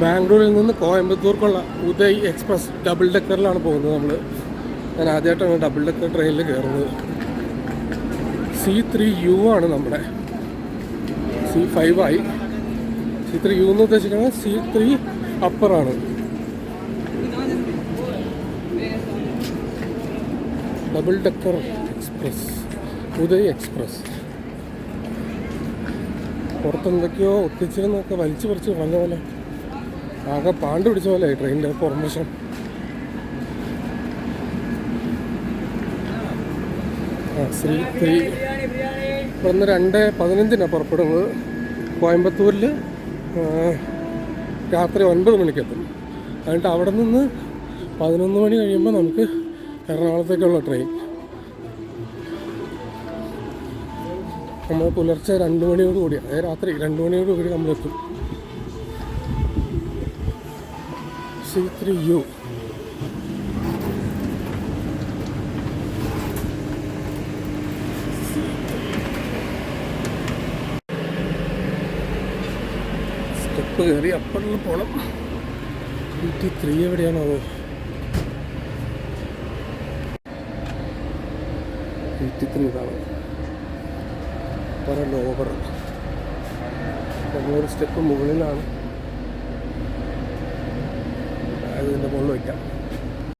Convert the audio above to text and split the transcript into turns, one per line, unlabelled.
ബാംഗ്ലൂരിൽ നിന്ന് കോയമ്പത്തൂർക്കുള്ള ഉദയ് എക്സ്പ്രസ് ഡബിൾ ഡെക്കറിലാണ് പോകുന്നത് നമ്മൾ ഞാൻ ആദ്യമായിട്ടാണ് ഡബിൾ ഡെക്കർ ട്രെയിനിൽ കയറുന്നത്. സി ത്രീ യു ആണ് നമ്മുടെ. സി ഫൈവ് ആയി സി ത്രീ യു എന്ന് ഉദ്ദേശിക്കുന്നത് C three അപ്പറാണ് double decker express. Uday express. പുറത്തെന്തൊക്കെയോ ഒത്തിച്ചിരുന്നൊക്കെ വലിച്ചു പറിച്ച് പറഞ്ഞ പോലെ. ആകെ പാണ്ട് പിടിച്ച പോലെ ട്രെയിനിന്റെ പുറംവശം ആ ശ്രീ ത്രീ ഇവിടുന്ന് രണ്ട് പതിനഞ്ചിനാണ് പുറപ്പെടുന്നത്. കോയമ്പത്തൂരിൽ രാത്രി ഒൻപത് മണിക്കെത്തും എന്നിട്ട് അവിടെ നിന്ന് പതിനൊന്ന് മണി കഴിയുമ്പോൾ നമുക്ക് എറണാകുളത്തേക്കുള്ള ട്രെയിൻ നമ്മൾ പുലർച്ചെ രണ്ട് മണിയോട് കൂടി അതായത് രാത്രി രണ്ട് മണിയോട് കൂടി നമ്മൾ നമ്മളെത്തും. C through you. സ്റ്റെപ്പ് കയറി അപ്പറിൽ പോകണം ടി ത്രീ എവിടെയാണോ ടി ത്രീ ഇതാണ്. ലോവർ സ്റ്റെപ്പ് മുകളിലാണ്. ഇതിന്റെ മുകളിൽ വയ്ക്കാം.